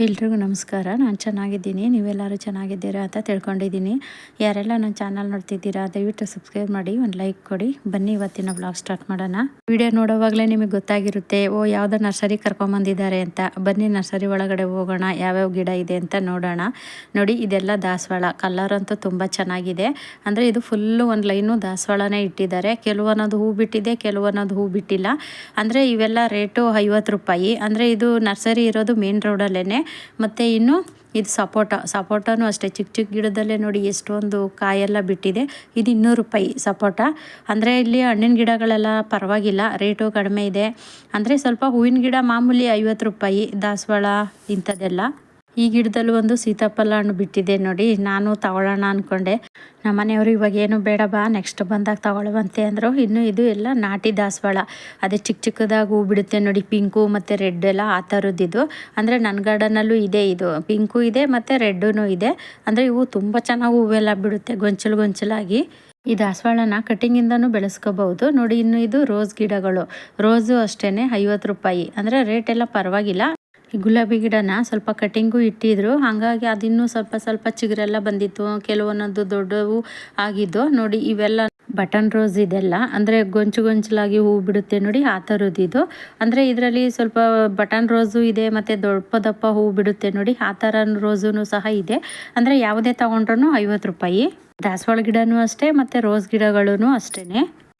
ಎಲ್ರಿಗೂ ನಮಸ್ಕಾರ. ನಾನು ಚೆನ್ನಾಗಿದ್ದೀನಿ. ನೀವೆಲ್ಲರೂ ಚೆನ್ನಾಗಿದ್ದೀರಾ ಅಂತ ತಿಳ್ಕೊಂಡಿದ್ದೀನಿ. ಯಾರೆಲ್ಲ ನನ್ನ ಚಾನಲ್ ನೋಡ್ತಿದ್ದೀರಾ, ದಯವಿಟ್ಟು ಸಬ್ಸ್ಕ್ರೈಬ್ ಮಾಡಿ, ಒಂದು ಲೈಕ್ ಕೊಡಿ. ಬನ್ನಿ ಇವತ್ತಿನ ಬ್ಲಾಗ್ ಸ್ಟಾರ್ಟ್ ಮಾಡೋಣ. ವಿಡಿಯೋ ನೋಡೋವಾಗಲೇ ನಿಮಗೆ ಗೊತ್ತಾಗಿರುತ್ತೆ, ಓ, ಯಾವುದೋ ನರ್ಸರಿ ಕರ್ಕೊಂಬಂದಿದ್ದಾರೆ ಅಂತ. ಬನ್ನಿ ನರ್ಸರಿ ಒಳಗಡೆ ಹೋಗೋಣ, ಯಾವ್ಯಾವ ಗಿಡ ಇದೆ ಅಂತ ನೋಡೋಣ. ನೋಡಿ, ಇದೆಲ್ಲ ದಾಸವಾಳ. ಕಲರ್ ಅಂತೂ ತುಂಬ ಚೆನ್ನಾಗಿದೆ. ಅಂದರೆ ಇದು ಫುಲ್ಲು ಒಂದು ಲೈನು ದಾಸವಾಳನೇ ಇಟ್ಟಿದ್ದಾರೆ. ಕೆಲವೊಂದೊಂದು ಹೂ ಬಿಟ್ಟಿದೆ, ಕೆಲವೊಂದೊಂದು ಹೂ ಬಿಟ್ಟಿಲ್ಲ. ಅಂದರೆ ಇವೆಲ್ಲ ರೇಟು ಐವತ್ತು ರೂಪಾಯಿ. ಅಂದರೆ ಇದು ನರ್ಸರಿ ಇರೋದು ಮೇನ್ ರೋಡಲ್ಲೇ ಮತ್ತು ಇನ್ನು ಇದು ಸಪೋಟ, ಸಪೋಟನೂ ಅಷ್ಟೇ. ಚಿಕ್ಕ ಚಿಕ್ಕ ಗಿಡದಲ್ಲೇ ನೋಡಿ ಎಷ್ಟೊಂದು ಕಾಯೆಲ್ಲ ಬಿಟ್ಟಿದೆ. ಇದು ಇನ್ನೂರು ರೂಪಾಯಿ ಸಪೋಟ. ಅಂದರೆ ಇಲ್ಲಿ ಹಣ್ಣಿನ ಗಿಡಗಳೆಲ್ಲ ಪರವಾಗಿಲ್ಲ, ರೇಟು ಕಡಿಮೆ ಇದೆ. ಅಂದರೆ ಸ್ವಲ್ಪ ಹೂವಿನ ಗಿಡ ಮಾಮೂಲಿ ಐವತ್ತು ರೂಪಾಯಿ, ದಾಸವಾಳ ಇಂಥದ್ದೆಲ್ಲ. ಈ ಗಿಡದಲ್ಲೂ ಒಂದು ಸೀತಾಫಲ ಹಣ್ಣು ಬಿಟ್ಟಿದೆ ನೋಡಿ. ನಾನು ತಗೊಳ್ಳೋಣ ಅಂದ್ಕೊಂಡೆ ನಮ್ಮ ಮನೆಯವರು ಇವಾಗ, ಏನು ಬೇಡ ಬಾ ನೆಕ್ಸ್ಟ್ ಬಂದಾಗ ತಗೊಳ್ಳುವಂತೆ ಅಂದರು. ಇನ್ನು ಇದು ಎಲ್ಲ ನಾಟಿ ದಾಸವಾಳ. ಅದೇ ಚಿಕ್ಕ ಚಿಕ್ಕದಾಗಿ ಹೂ ಬಿಡುತ್ತೆ ನೋಡಿ, ಪಿಂಕು ಮತ್ತು ರೆಡ್ ಎಲ್ಲ ಆ ಥರದ್ದಿದ್ದು ಅಂದರೆ ನನ್ನ ಗಾರ್ಡನಲ್ಲೂ ಇದೆ ಇದು. ಪಿಂಕು ಇದೆ ಮತ್ತು ರೆಡ್ಡೂ ಇದೆ. ಅಂದರೆ ಇವು ತುಂಬ ಚೆನ್ನಾಗಿ ಹೂವೆಲ್ಲ ಬಿಡುತ್ತೆ ಗೊಂಚಲು ಗೊಂಚಲಾಗಿ. ಈ ದಾಸವಾಳನ ಕಟಿಂಗಿಂದನೂ ಬೆಳೆಸ್ಕೋಬಹುದು. ನೋಡಿ, ಇನ್ನು ಇದು ರೋಸ್ ಗಿಡಗಳು. ರೋಸು ಅಷ್ಟೇ ಐವತ್ತು ರೂಪಾಯಿ. ಅಂದರೆ ರೇಟ್ ಎಲ್ಲ ಪರವಾಗಿಲ್ಲ. ಗುಲಾಬಿ ಗಿಡನ ಸ್ವಲ್ಪ ಕಟಿಂಗು ಇಟ್ಟಿದ್ರು. ಹಾಗಾಗಿ ಅದಿನ್ನೂ ಸ್ವಲ್ಪ ಸ್ವಲ್ಪ ಚಿಗುರೆಲ್ಲ ಬಂದಿತ್ತು. ಕೆಲವೊಂದೊಂದು ದೊಡ್ಡವು ಆಗಿದ್ದು ನೋಡಿ ಇವೆಲ್ಲ ಬಟನ್ ರೋಸ್ ಇದೆಲ್ಲ. ಅಂದರೆ ಗೊಂಚು ಗೊಂಚಲಾಗಿ ಹೂ ಬಿಡುತ್ತೆ ನೋಡಿ, ಆ ಥರದ್ದು ಇದು ಅಂದರೆ ಇದರಲ್ಲಿ ಸ್ವಲ್ಪ ಬಟನ್ ರೋಸು ಇದೆ, ಮತ್ತು ದೊಡ್ಡ ದಪ್ಪ ಹೂ ಬಿಡುತ್ತೆ ನೋಡಿ, ಆ ಥರ ರೋಸೂ ಸಹ ಇದೆ. ಅಂದರೆ ಯಾವುದೇ ತಗೊಂಡ್ರೂ ಐವತ್ತು ರೂಪಾಯಿ. ದಾಸವಾಳ ಗಿಡನೂ ಅಷ್ಟೇ, ಮತ್ತು ರೋಸ್ ಗಿಡಗಳೂ ಅಷ್ಟೇ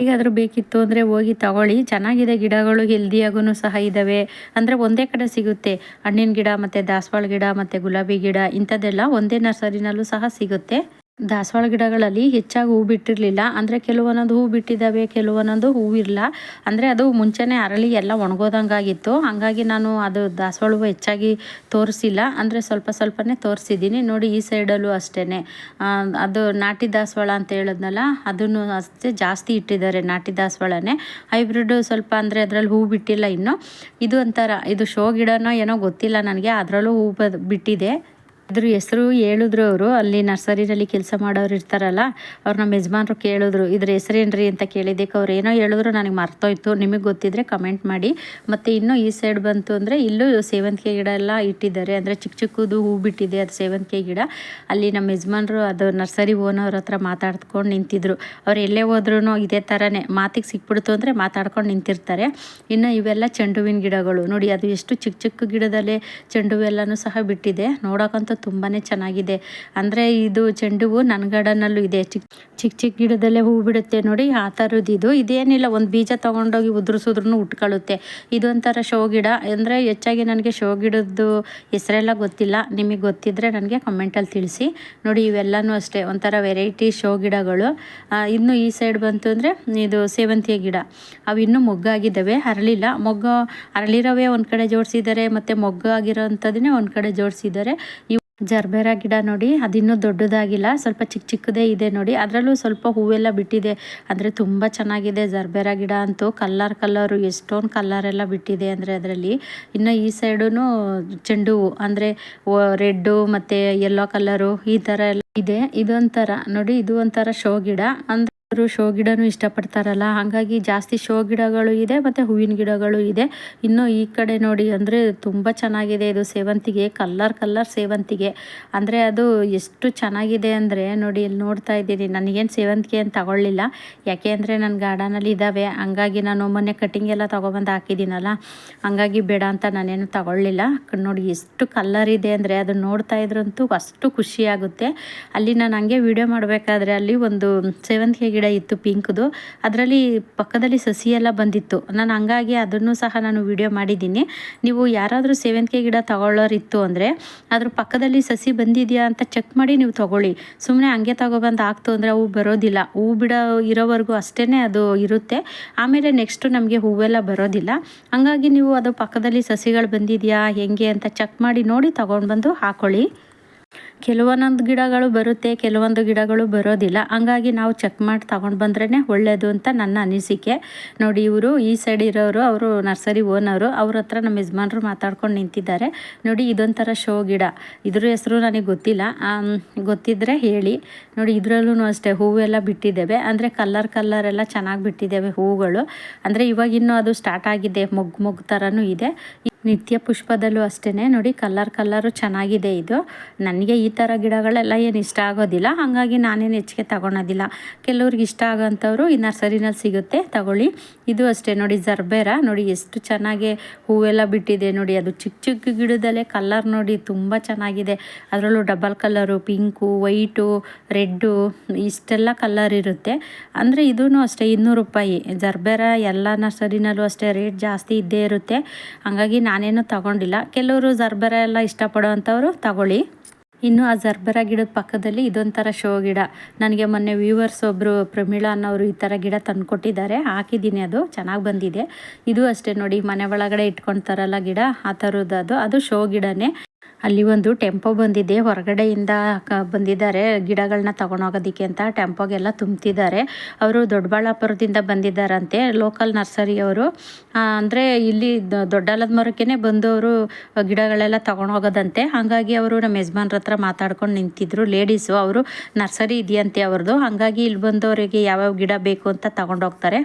ಹೇಗಾದರೂ ಬೇಕಿತ್ತು ಅಂದರೆ ಹೋಗಿ ತಗೊಳ್ಳಿ. ಚೆನ್ನಾಗಿದೆ ಗಿಡಗಳು ಹೆಲ್ದಿಯಾಗೂ ಸಹ ಇದ್ದಾವೆ ಅಂದರೆ ಒಂದೇ ಕಡೆ ಸಿಗುತ್ತೆ. ಹಣ್ಣಿನ ಗಿಡ ಮತ್ತು ದಾಸವಾಳ ಗಿಡ ಮತ್ತು ಗುಲಾಬಿ ಗಿಡ, ಇಂಥದ್ದೆಲ್ಲ ಒಂದೇ ನರ್ಸರಿನಲ್ಲೂ ಸಹ ಸಿಗುತ್ತೆ. ದಾಸವಾಳ ಗಿಡಗಳಲ್ಲಿ ಹೆಚ್ಚಾಗಿ ಹೂ ಬಿಟ್ಟಿರಲಿಲ್ಲ. ಅಂದರೆ ಕೆಲವೊಂದೊಂದು ಹೂ ಬಿಟ್ಟಿದ್ದಾವೆ, ಕೆಲವೊಂದೊಂದು ಇರಲ್ಲ ಅಂದರೆ ಅದು ಮುಂಚೆನೇ ಅರಳಿ ಎಲ್ಲ ಒಣಗೋದಂಗಾಗಿತ್ತು. ಹಾಗಾಗಿ ನಾನು ಅದು ದಾಸವಾಳವು ಹೆಚ್ಚಾಗಿ ತೋರಿಸಿಲ್ಲ. ಅಂದರೆ ಸ್ವಲ್ಪ ಸ್ವಲ್ಪನೇ ತೋರಿಸಿದ್ದೀನಿ. ನೋಡಿ, ಈ ಸೈಡಲ್ಲೂ ಅಷ್ಟೇ ಅದು ನಾಟಿ ದಾಸವಾಳ ಅಂತ ಹೇಳಿದ್ನಲ್ಲ, ಅದನ್ನು ಅಷ್ಟೇ ಜಾಸ್ತಿ ಇಟ್ಟಿದ್ದಾರೆ ನಾಟಿ ದಾಸವಾಳನೇ. ಹೈಬ್ರಿಡ್ ಸ್ವಲ್ಪ ಅಂದರೆ ಅದರಲ್ಲಿ ಹೂ ಬಿಟ್ಟಿಲ್ಲ ಇನ್ನು. ಇದು ಒಂಥರ, ಇದು ಶೋ ಗಿಡನೋ ಏನೋ ಗೊತ್ತಿಲ್ಲ ನನಗೆ. ಅದರಲ್ಲೂ ಹೂ ಬಿಟ್ಟಿದೆ. ಅದ್ರ ಹೆಸರು ಹೇಳಿದ್ರು ಅವರು. ಅಲ್ಲಿ ನರ್ಸರಿನಲ್ಲಿ ಕೆಲಸ ಮಾಡೋರು ಇರ್ತಾರಲ್ಲ, ಅವ್ರು ನಮ್ಮ ಯಜಮಾನ್ರು ಕೇಳಿದ್ರು, ಇದ್ರ ಹೆಸರೇನ್ರಿ ಅಂತ ಕೇಳಿದ್ದಕ್ಕೆ ಅವ್ರು ಏನೋ ಹೇಳಿದ್ರು, ನನಗೆ ಮರ್ತೋಯ್ತು. ನಿಮಗೆ ಗೊತ್ತಿದ್ರೆ ಕಮೆಂಟ್ ಮಾಡಿ. ಮತ್ತು ಇನ್ನೂ ಈ ಸೈಡ್ ಬಂತು ಅಂದರೆ, ಇಲ್ಲೂ ಸೇವಂತಿಗೆ ಗಿಡ ಎಲ್ಲ ಇಟ್ಟಿದ್ದಾರೆ. ಅಂದರೆ ಚಿಕ್ಕ ಚಿಕ್ಕದು ಹೂ ಬಿಟ್ಟಿದೆ ಅದು ಸೇವಂತಿಗೆ ಗಿಡ. ಅಲ್ಲಿ ನಮ್ಮ ಯಜಮಾನ್ರು ಅದು ನರ್ಸರಿ ಓನರ್ ಹತ್ರ ಮಾತಾಡ್ಕೊಂಡು ನಿಂತಿದ್ರು. ಅವ್ರು ಎಲ್ಲೇ ಹೋದ್ರೂ ಇದೇ ಥರನೇ ಮಾತಿಗೆ ಸಿಕ್ಬಿಡ್ತು ಅಂದರೆ ಮಾತಾಡ್ಕೊಂಡು ನಿಂತಿರ್ತಾರೆ. ಇನ್ನು ಇವೆಲ್ಲ ಚೆಂಡುವಿನ ಗಿಡಗಳು. ನೋಡಿ, ಅದು ಎಷ್ಟು ಚಿಕ್ಕ ಚಿಕ್ಕ ಗಿಡದಲ್ಲೇ ಚೆಂಡು ಎಲ್ಲನೂ ಸಹ ಬಿಟ್ಟಿದೆ. ನೋಡೋಕ್ಕಂತೂ ತುಂಬಾ ಚೆನ್ನಾಗಿದೆ. ಅಂದರೆ ಇದು ಚೆಂಡು ಹೂವು ನನ್ನ ಗಾರ್ಡನಲ್ಲೂ ಇದೆ. ಚಿಕ್ಕ ಚಿಕ್ಕ ಚಿಕ್ಕ ಗಿಡದಲ್ಲೇ ಹೂ ಬಿಡುತ್ತೆ ನೋಡಿ, ಆ ಥರದ್ದು ಇದು. ಇದೇನಿಲ್ಲ, ಒಂದು ಬೀಜ ತೊಗೊಂಡೋಗಿ ಉದುರಿಸಿದ್ರೂ ಉಟ್ಕೊಳ್ಳುತ್ತೆ. ಇದೊಂಥರ ಶೋ ಗಿಡ. ಅಂದರೆ ಹೆಚ್ಚಾಗಿ ನನಗೆ ಶೋ ಗಿಡದ್ದು ಹೆಸರೆಲ್ಲ ಗೊತ್ತಿಲ್ಲ. ನಿಮಗೆ ಗೊತ್ತಿದ್ದರೆ ನನಗೆ ಕಮೆಂಟಲ್ಲಿ ತಿಳಿಸಿ. ನೋಡಿ, ಇವೆಲ್ಲನೂ ಅಷ್ಟೇ, ಒಂಥರ ವೆರೈಟಿ ಶೋ ಗಿಡಗಳು. ಇನ್ನು ಈ ಸೈಡ್ ಬಂತು ಅಂದರೆ ಇದು ಸೇವಂತಿಗೆ ಗಿಡ. ಅವು ಇನ್ನೂ ಮೊಗ್ಗಾಗಿದ್ದಾವೆ ಅರಳಿಲ್ಲ ಮೊಗ್ಗು ಅರಳಿರೋವೇ ಒಂದು ಕಡೆ ಜೋಡಿಸಿದ್ದಾರೆ ಮತ್ತು ಮೊಗ್ಗಾಗಿರೋ ಅಂಥದ್ದನ್ನೇ ಒಂದು ಕಡೆ ಜೋಡಿಸಿದ್ದಾರೆ ಜರ್ಬೇರ ಗಿಡ ನೋಡಿ, ಅದಿನ್ನೂ ದೊಡ್ಡದಾಗಿಲ್ಲ, ಸ್ವಲ್ಪ ಚಿಕ್ಕ ಚಿಕ್ಕದೇ ಇದೆ ನೋಡಿ. ಅದರಲ್ಲೂ ಸ್ವಲ್ಪ ಹೂವೆಲ್ಲ ಬಿಟ್ಟಿದೆ. ಅಂದರೆ ತುಂಬ ಚೆನ್ನಾಗಿದೆ ಜರ್ಬೇರ ಗಿಡ ಅಂತೂ. ಕಲ್ಲರ್ ಕಲ್ಲರು, ಎಷ್ಟೊಂದು ಕಲ್ಲರ್ ಎಲ್ಲ ಬಿಟ್ಟಿದೆ ಅಂದರೆ ಅದರಲ್ಲಿ. ಇನ್ನು ಈ ಸೈಡು ಚೆಂಡು ಹೂವು ಅಂದರೆ ರೆಡ್ಡು ಮತ್ತು ಯೆಲ್ಲೋ ಕಲರು ಈ ಥರ ಎಲ್ಲ ಇದೆ. ಇದೊಂಥರ, ನೋಡಿ, ಇದು ಒಂಥರ ಶೋ ಗಿಡ. ಅಂದ್ರೆ ಅವರು ಶೋ ಗಿಡನೂ ಇಷ್ಟಪಡ್ತಾರಲ್ಲ, ಹಾಗಾಗಿ ಜಾಸ್ತಿ ಶೋ ಗಿಡಗಳು ಇದೆ ಮತ್ತು ಹೂವಿನ ಗಿಡಗಳು ಇದೆ. ಇನ್ನು ಈ ಕಡೆ ನೋಡಿ ಅಂದರೆ ತುಂಬ ಚೆನ್ನಾಗಿದೆ ಇದು ಸೇವಂತಿಗೆ, ಕಲ್ಲರ್ ಕಲ್ಲರ್ ಸೇವಂತಿಗೆ. ಅಂದರೆ ಅದು ಎಷ್ಟು ಚೆನ್ನಾಗಿದೆ ಅಂದರೆ ನೋಡಿ ಇಲ್ಲಿ ನೋಡ್ತಾ ಇದ್ದೀನಿ, ನನಗೇನು ಸೇವಂತಿಗೆ ಅಂತ ತಗೊಳ್ಳಿಲ್ಲ. ಯಾಕೆ ಅಂದರೆ ನನ್ನ ಗಾರ್ಡನಲ್ಲಿ ಇದ್ದಾವೆ ಹಂಗಾಗಿ ನಾನು ಮೊನ್ನೆ ಕಟಿಂಗ್ ಎಲ್ಲ ತೊಗೊಬಂದು ಹಾಕಿದ್ದೀನಲ್ಲ, ಹಂಗಾಗಿ ಬೇಡ ಅಂತ ನಾನೇನು ತಗೊಳ್ಳಿಲ್ಲ. ನೋಡಿ ಎಷ್ಟು ಕಲ್ಲರ್ ಇದೆ ಅಂದರೆ ಅದು ನೋಡ್ತಾ ಇದ್ರಂತೂ ಅಷ್ಟು ಖುಷಿಯಾಗುತ್ತೆ ಅಲ್ಲಿ ನಾನು ಹಂಗೆ ವಿಡಿಯೋ ಮಾಡಬೇಕಾದ್ರೆ ಅಲ್ಲಿ ಒಂದು ಸೇವಂತಿಗೆ ಗಿಡ ಇತ್ತು ಪಿಂಕ್ದು. ಅದರಲ್ಲಿ ಪಕ್ಕದಲ್ಲಿ ಸಸಿ ಎಲ್ಲ ಬಂದಿತ್ತು. ನಾನು ಹಂಗಾಗಿ ಅದನ್ನು ಸಹ ನಾನು ವಿಡಿಯೋ ಮಾಡಿದ್ದೀನಿ. ನೀವು ಯಾರಾದರೂ ಸೇವಂತಿಗೆ ಗಿಡ ತಗೊಳ್ಳೋರಿತ್ತು ಅಂದರೆ ಅದ್ರ ಪಕ್ಕದಲ್ಲಿ ಸಸಿ ಬಂದಿದೆಯಾ ಅಂತ ಚೆಕ್ ಮಾಡಿ ನೀವು ತಗೊಳ್ಳಿ. ಸುಮ್ಮನೆ ಹಂಗೆ ತಗೊಬಂದು ಆಗ್ತು ಅಂದರೆ ಅವು ಬರೋದಿಲ್ಲ. ಹೂ ಬಿಡ ಇರೋವರೆಗೂ ಅಷ್ಟೇ ಅದು ಇರುತ್ತೆ. ಆಮೇಲೆ ನೆಕ್ಸ್ಟು ನಮಗೆ ಹೂವೆಲ್ಲ ಬರೋದಿಲ್ಲ. ಹಂಗಾಗಿ ನೀವು ಅದು ಪಕ್ಕದಲ್ಲಿ ಸಸಿಗಳು ಬಂದಿದೆಯಾ, ಹೆಂಗೆ ಅಂತ ಚೆಕ್ ಮಾಡಿ ನೋಡಿ ತಗೊಂಡು ಬಂದು ಹಾಕೊಳ್ಳಿ. ಕೆಲವೊಂದೊಂದು ಗಿಡಗಳು ಬರುತ್ತೆ, ಕೆಲವೊಂದು ಗಿಡಗಳು ಬರೋದಿಲ್ಲ. ಹಂಗಾಗಿ ನಾವು ಚೆಕ್ ಮಾಡಿ ತಗೊಂಡು ಬಂದ್ರೇ ಒಳ್ಳೆಯದು ಅಂತ ನನ್ನ ಅನಿಸಿಕೆ. ನೋಡಿ, ಇವರು ಈ ಸೈಡ್ ಇರೋರು, ಅವರು ನರ್ಸರಿ ಓನರು ಅವ್ರ ಹತ್ರ ನಮ್ಮ ಯಜಮಾನ್ರು ಮಾತಾಡ್ಕೊಂಡು ನಿಂತಿದ್ದಾರೆ. ನೋಡಿ, ಇದೊಂಥರ ಶೋ ಗಿಡ. ಇದ್ರ ಹೆಸರು ನನಗೆ ಗೊತ್ತಿಲ್ಲ. ಗೊತ್ತಿದ್ದರೆ ಹೇಳಿ. ನೋಡಿ ಇದರಲ್ಲೂ ಅಷ್ಟೇ, ಹೂವೆಲ್ಲ ಬಿಟ್ಟಿದ್ದೇವೆ. ಅಂದರೆ ಕಲ್ಲರ್ ಕಲ್ಲರ್ ಎಲ್ಲ ಚೆನ್ನಾಗಿ ಬಿಟ್ಟಿದ್ದೇವೆ ಹೂವುಗಳು. ಅಂದರೆ ಇವಾಗ ಇನ್ನೂ ಅದು ಸ್ಟಾರ್ಟ್ ಆಗಿದೆ, ಮೊಗ್ಗು ಮೊಗ್ಗು ಥರನೂ ಇದೆ. ನಿತ್ಯ ಪುಷ್ಪದಲ್ಲೂ ಅಷ್ಟೇ ನೋಡಿ ಕಲ್ಲರ್ ಕಲ್ಲರು ಚೆನ್ನಾಗಿದೆ ಇದು. ನನಗೆ ಈ ಥರ ಗಿಡಗಳೆಲ್ಲ ಏನು ಇಷ್ಟ ಆಗೋದಿಲ್ಲ. ಹಾಗಾಗಿ ನಾನೇನು ಹೆಚ್ಚಿಗೆ ತಗೊಳೋದಿಲ್ಲ. ಕೆಲವ್ರಿಗೆ ಇಷ್ಟ ಆಗೋಂಥವ್ರು ಈ ನರ್ಸರಿನಲ್ಲಿ ಸಿಗುತ್ತೆ. ತಗೊಳ್ಳಿ. ಇದು ಅಷ್ಟೇ. ನೋಡಿ, ಜರ್ಬೇರ. ನೋಡಿ, ಎಷ್ಟು ಚೆನ್ನಾಗಿ ಹೂವೆಲ್ಲ ಬಿಟ್ಟಿದೆ. ನೋಡಿ, ಅದು ಚಿಕ್ಕ ಚಿಕ್ಕ ಗಿಡದಲ್ಲೇ ಕಲ್ಲರ್ ನೋಡಿ ತುಂಬ ಚೆನ್ನಾಗಿದೆ. ಅದರಲ್ಲೂ double colour pink, white, red, ಇಷ್ಟೆಲ್ಲ ಕಲ್ಲರ್ ಇರುತ್ತೆ. ಅಂದರೆ ಇದೂ ಅಷ್ಟೇ, ಇನ್ನೂರು ರೂಪಾಯಿ. ಜರ್ಬೇರ ಎಲ್ಲ ನರ್ಸರಿನಲ್ಲೂ ಅಷ್ಟೇ ರೇಟ್ ಜಾಸ್ತಿ ಇದ್ದೇ ಇರುತ್ತೆ. ಹಾಗಾಗಿ ನಾನೇನು ತಗೊಂಡಿಲ್ಲ. ಕೆಲವರು ಜರ್ಬರ ಎಲ್ಲ ಇಷ್ಟಪಡೋವಂಥವ್ರು ತಗೊಳ್ಳಿ. ಇನ್ನು ಆ ಜರ್ಬರ ಗಿಡದ ಪಕ್ಕದಲ್ಲಿ ಇದೊಂಥರ ಶೋ ಗಿಡ. ನನಗೆ ಮೊನ್ನೆ ವ್ಯೂವರ್ಸ್ ಒಬ್ಬರು ಪ್ರಮೀಳಾ ಅನ್ನೋರು ಈ ಥರ ಗಿಡ ತಂದುಕೊಟ್ಟಿದ್ದಾರೆ. ಹಾಕಿದ್ದೀನಿ ಅದು. ಚೆನ್ನಾಗಿ ಬಂದಿದೆ. ಇದು ಅಷ್ಟೇ ನೋಡಿ, ಮನೆ ಒಳಗಡೆ ಇಟ್ಕೊಳ್ತಾರಲ್ಲ ಗಿಡ, ಆ ಥರದ್ದು ಅದು. ಅದು ಶೋ ಗಿಡನೇ. ಅಲ್ಲಿ ಒಂದು ಟೆಂಪೋ ಬಂದಿದೆ. ಹೊರಗಡೆಯಿಂದ ಬಂದಿದ್ದಾರೆ. ಗಿಡಗಳನ್ನ ತಗೊಂಡೋಗೋದಕ್ಕೆ ಅಂತ ಟೆಂಪೋಗೆಲ್ಲ ತುಂಬ್ತಿದ್ದಾರೆ. ಅವರು ದೊಡ್ಡಬಳ್ಳಾಪುರದಿಂದ ಬಂದಿದ್ದಾರಂತೆ. ಲೋಕಲ್ ನರ್ಸರಿಯವರು ಅಂದರೆ ಇಲ್ಲಿ ದೊಡ್ಡಲದ ಮರಕ್ಕೆ ಬಂದವರು ಗಿಡಗಳೆಲ್ಲ ತೊಗೊಂಡೋಗೋದಂತೆ. ಹಾಗಾಗಿ ಅವರು ನಮ್ಮ ಯಜಮಾನ್ರ ಹತ್ರ ಮಾತಾಡ್ಕೊಂಡು ನಿಂತಿದ್ರು. ಲೇಡೀಸು ಅವರು ನರ್ಸರಿ ಇದೆಯಂತೆ ಅವ್ರದ್ದು. ಹಾಗಾಗಿ ಇಲ್ಲಿ ಬಂದವರಿಗೆ ಯಾವ್ಯಾವ ಗಿಡ ಬೇಕು ಅಂತ ತಗೊಂಡೋಗ್ತಾರೆ.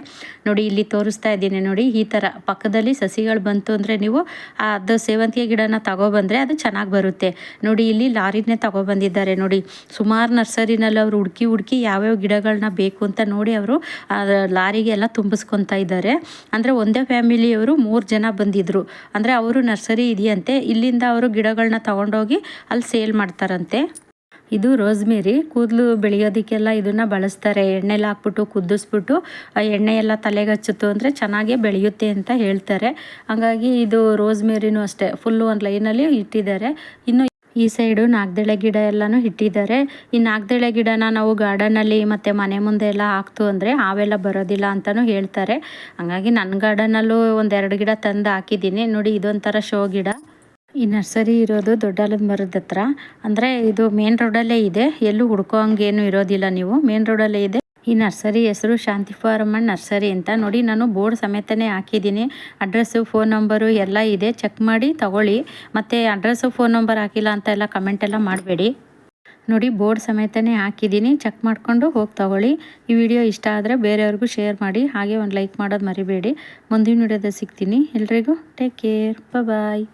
ನೋಡಿ, ಇಲ್ಲಿ ತೋರಿಸ್ತಾ ಇದ್ದೀನಿ ನೋಡಿ. ಈ ಥರ ಪಕ್ಕದಲ್ಲಿ ಸಸಿಗಳು ಬಂತು ಅಂದರೆ ನೀವು ಅದು ಸೇವಂತಿಗೆ ಗಿಡನ ತಗೊಬಂದರೆ ಅದು ಚೆನ್ನಾಗಿ ಬರುತ್ತೆ. ನೋಡಿ, ಇಲ್ಲಿ ಲಾರಿನೇ ತಗೊಬಂದಿದ್ದಾರೆ ನೋಡಿ, ಸುಮಾರು ನರ್ಸರಿನಲ್ಲಿ ಅವರು ಹುಡುಕಿ ಹುಡುಕಿ ಯಾವ್ಯಾವ ಗಿಡಗಳನ್ನ ಬೇಕು ಅಂತ ನೋಡಿ ಅವರು ಲಾರಿಗೆ ಎಲ್ಲ ತುಂಬಿಸ್ಕೊತಾ ಇದ್ದಾರೆ. ಅಂದರೆ ಒಂದೇ ಫ್ಯಾಮಿಲಿಯವರು ಮೂರು ಜನ ಬಂದಿದ್ದರು ಅಂದರೆ ಅವರು ನರ್ಸರಿ ಇದೆಯಂತೆ. ಇಲ್ಲಿಂದ ಅವರು ಗಿಡಗಳನ್ನ ತಗೊಂಡೋಗಿ ಅಲ್ಲಿ ಸೇಲ್ ಮಾಡ್ತಾರಂತೆ. ಇದು ರೋಸ್ಮೇರಿ. ಕೂದಲು ಬೆಳೆಯೋದಕ್ಕೆಲ್ಲ ಇದನ್ನು ಬಳಸ್ತಾರೆ. ಎಣ್ಣೆಲ್ಲ ಹಾಕ್ಬಿಟ್ಟು, ಕುದಿಸ್ಬಿಟ್ಟು, ಆ ಎಣ್ಣೆ ಎಲ್ಲ ತಲೆಗೆ ಹಚ್ಚುತ್ತು ಅಂದರೆ ಚೆನ್ನಾಗೇ ಬೆಳೆಯುತ್ತೆ ಅಂತ ಹೇಳ್ತಾರೆ. ಹಾಗಾಗಿ ಇದು ರೋಸ್ಮೇರಿನೂ ಅಷ್ಟೇ. ಫುಲ್ಲು ಒಂದು ಲೈನಲ್ಲಿ ಇಟ್ಟಿದ್ದಾರೆ. ಇನ್ನು ಈ ಸೈಡು ನಾಗದೆಳೆ ಗಿಡ ಎಲ್ಲನೂ ಇಟ್ಟಿದ್ದಾರೆ. ಈ ನಾಗದೆಳೆ ಗಿಡನ ನಾವು ಗಾರ್ಡನಲ್ಲಿ ಮತ್ತು ಮನೆ ಮುಂದೆ ಎಲ್ಲ ಹಾಕ್ತು ಅಂದರೆ ಹಾವೆಲ್ಲ ಬರೋದಿಲ್ಲ ಅಂತಲೂ ಹೇಳ್ತಾರೆ. ಹಾಗಾಗಿ ನನ್ನ ಗಾರ್ಡನಲ್ಲೂ ಒಂದೆರಡು ಗಿಡ ತಂದು ಹಾಕಿದ್ದೀನಿ. ನೋಡಿ ಇದೊಂಥರ ಶೋ ಗಿಡ. ಈ ನರ್ಸರಿ ಇರೋದು ದೊಡ್ಡಾಲದ ಮರದ ಹತ್ರ. ಅಂದರೆ ಇದು ಮೇನ್ ರೋಡಲ್ಲೇ ಇದೆ. ಎಲ್ಲೂ ಹುಡ್ಕೋ ಹಂಗೇನು ಇರೋದಿಲ್ಲ ನೀವು. ಮೇನ್ ರೋಡಲ್ಲೇ ಇದೆ. ಈ ನರ್ಸರಿ ಹೆಸರು ಶಾಂತಿ ಫಾರಮ್ ಅಂಡ್ ನರ್ಸರಿ ಅಂತ ನೋಡಿ ನಾನು ಬೋರ್ಡ್ ಸಮೇತನೇ ಹಾಕಿದ್ದೀನಿ. ಅಡ್ರೆಸ್ಸು, ಫೋನ್ ನಂಬರು ಎಲ್ಲ ಇದೆ. ಚೆಕ್ ಮಾಡಿ, ತಗೊಳ್ಳಿ. ಮತ್ತು ಅಡ್ರೆಸ್ಸು, ಫೋನ್ ನಂಬರ್ ಹಾಕಿಲ್ಲ ಅಂತ ಎಲ್ಲ ಕಮೆಂಟ್ ಎಲ್ಲ ಮಾಡಬೇಡಿ. ನೋಡಿ, ಬೋರ್ಡ್ ಸಮೇತನೇ ಹಾಕಿದ್ದೀನಿ. ಚೆಕ್ ಮಾಡಿಕೊಂಡು ಹೋಗಿ ತಗೊಳ್ಳಿ. ಈ ವಿಡಿಯೋ ಇಷ್ಟ ಆದರೆ ಬೇರೆಯವ್ರಿಗೂ ಶೇರ್ ಮಾಡಿ. ಹಾಗೆ ಒಂದು ಲೈಕ್ ಮಾಡೋದು ಮರಿಬೇಡಿ. ಮುಂದಿನ ವಿಡಿಯೋದಲ್ಲಿ ಸಿಗ್ತೀನಿ. ಎಲ್ರಿಗೂ ಟೇಕ್ ಕೇರ್ ಬಾಯ್